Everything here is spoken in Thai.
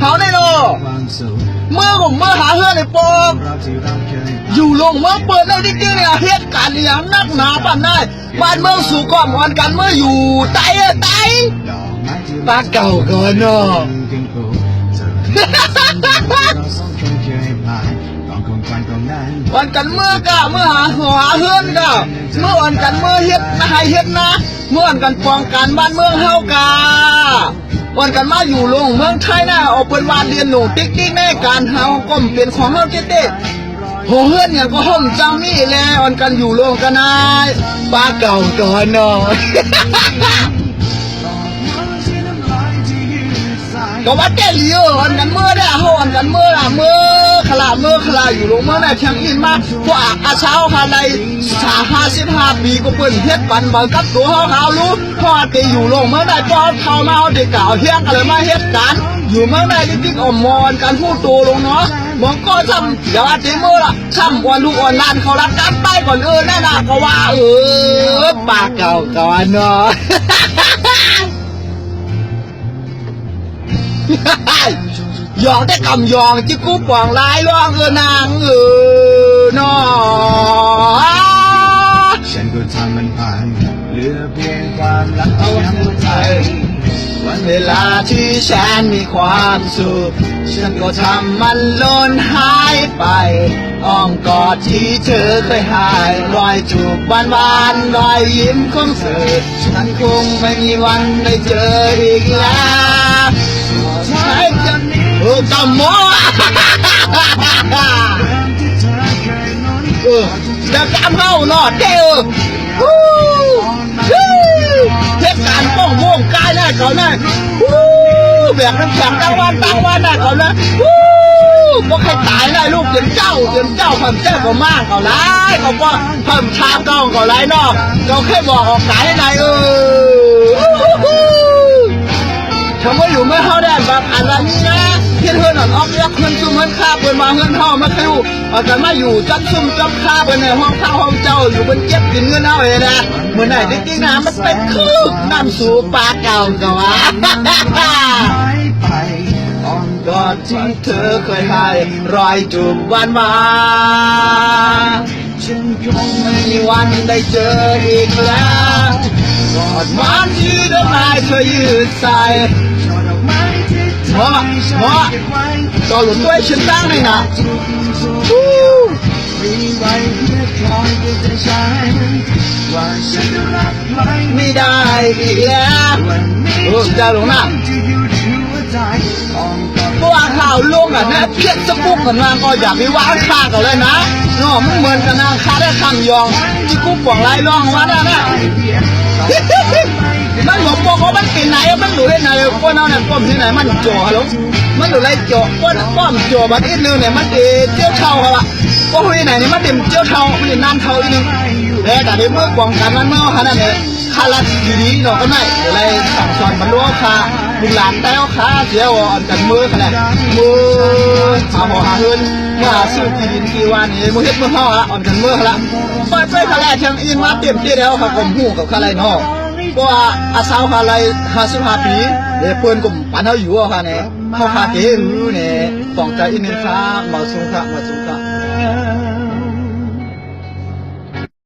เขาแน่นอนเมื่อผมเมื่อหาเฮือนในปอบเราที่เราเคยผ่านอยู่ลงเมื่อเปิดแล้วจริงๆเนี่ยเหตุการณ์อย่างนักหนาปานได้บ้านเมืองสู่ก่อนวันกันเมื่ออยู่ไตอะไตดอกไม้ที่ปาเก่าก่อนเนาะถึงปลูกเธอเรานเคยผ่านตอนคงวันกันเมื่อกะเมื่อหาหาเฮือนกะเมื่อวันกันเมื่อเฮ็ดนะให้เฮ็ดนะ เมื่อวันกันป้องกันบ้านเมืองเฮากะ วันกันมาอยู่ลงเมืองไทยนะเอาเป็นวานเรียนหนูติ๊กติ๊กในการเฮาก็เป็นของเฮาเจ๊เต้โหเฮือนเนี่ยก็ห้องจังนี่แลออนกันอยู่ลงกันนายปลาเก่าตอนเน ก็ว่าเต้ลีเออวันกันเมื่อได้เฮาวันกันเมื่อละเมื่อขลาเมื่อขลาอยู่ลงเมื่อได้เชียงอินมาพวกอาเช้าหาในสาห้าสิบห้าปีก็เปิ้นเฮ็ดปันบังกับตัวเฮาเฮารู้พอตีอยู่ลงเมื่อได้พอเข้ามาเอาเด็กเก่าเฮียงอะไรมาเฮ็ดกันอยู่เมื่อได้ติ๊กอมมอนกันพูดตัวลงเนาะมองก็ทำเดี๋ยวอาทิเมื่อละช่ำวันลูกอ่อนลานเขารักกันไปก่อนเออนั่นน่ะก็ว่าเออปากเก่าก่อนเนาะ ยองได้กำยองจิกูปองลายล่องเออนางเออนอฉันก็ทำมันผ่านเหลือเพียงความรักที่ยังใจ วันเวลาที่ฉันมีความสุข ฉันก็ทำมันล่นหายไปอ้อมกอดที่เธอเคยหายรอยจูบหวานหวานๆรอยยิ้มของเธอฉันคงไม่มีวันได้เจออีกแล้ว ตำหมอเออจะจำเข้าหนอดเด้อฮู้ฮู้เทศกาลป้องม่วงกายแน่เขาแน่ฮู้แบกน้ำแข็งตั้งวันตั้งวันแน่เขาแน่ฮู้ก็ใครตายได้ลูกเดี๋ยวเจ้าเดี๋ยวเจ้าเพิ่มเจ้าก็มากเขาไล่เขาก็เพิ่มชามก้องเขาไล่นอกเขาแค่บอกออกกายให้ได้เออ ทำไมอยู่ไม่เข้าได้แบบอะไรนี่นะเพื่อนเพื่อนอ่อนออกเรียกเพื่อนซุ่มเพื่อนข้าเพื่อนมาเพื่อนเฮามาคิวเอากันมาอยู่จับซุ่มจับข้าเพื่อนในห้องข้าวห้องเจ้าอยู่บนเก็บกินเงินเอาเองนะเหมื่อไหร่จริงๆนะมันเป็นคืบน้ำสู่ปลาเก่าก่อนหายไปอ่อนกก่ออนดที่ที่เธอเคยให้รอยจูบวานหวาฉันคงไม่มีวันได้เจออีกแล้วกอดหวานที่ดอกไม้เคยยืดใส่ ที่เธอให้ฉันเก็บไว้ก็หลุดด้วยฉันตั้งเลยนะทุกสุขมีไว้เพื่อคอยเตือนใจฉันว่าฉันจะรักใครไม่ได้อีกแล้ววันนี้โอ้เจ้าหลวงน่ะจะอยู่ที่หัวใจอ่อนกอดเพราะว่าข่าวลงอะนะเพียรสกุกกันมาก็อย่าไปวางค่ากันเลยนะเนาะมันเหมือนกันนะค่าได้คำยองที่กูป่องไรร่องว่าได้นะ มันหลงบอกว่ามันเป็นไหนมันอยู่ที่ไหนก้นเอาเนี่ยก้มที่ไหนมันจ่อฮัลโหลมันอยู่ไรจ่อก้นก้มจ่อบัดอีกนึงเนี่ยมันเดเจียวเท่าเขาอะก็ที่ไหนเนี่ยมันเดเจียวเท่ามันเดน้ำเท่าอีกนึงแต่แต่เดี๋ยวเมื่อกวางกันมันเมื่อขนาดนี้คาลัดอยู่ดีเนาะก็ไม่อะไรสั่งสอนมันรู้ค่ะลุงหลานแต้วค่ะเสียวอ่อนกันมือขนาดมือหาหมอหาเงินเมื่อซื้อที่ดินกี่วันนี่มือเฮ็ดมือห่อละอ่อนกันมือละเปิดไปคาแรกเชียงอินมาเต็มที่แล้วค่ะผมหูกับคาไรนาะ ก็อาสาวหาไรหาสิบหาปีเดี๋ยวเพื่อนกุมปันเขาอยู่อะค่ะเนี่ยเขาพาเก๋รู้เนี่ยต้องใจอินนึงค่ามาสูงค่ะมาสูงค่ะ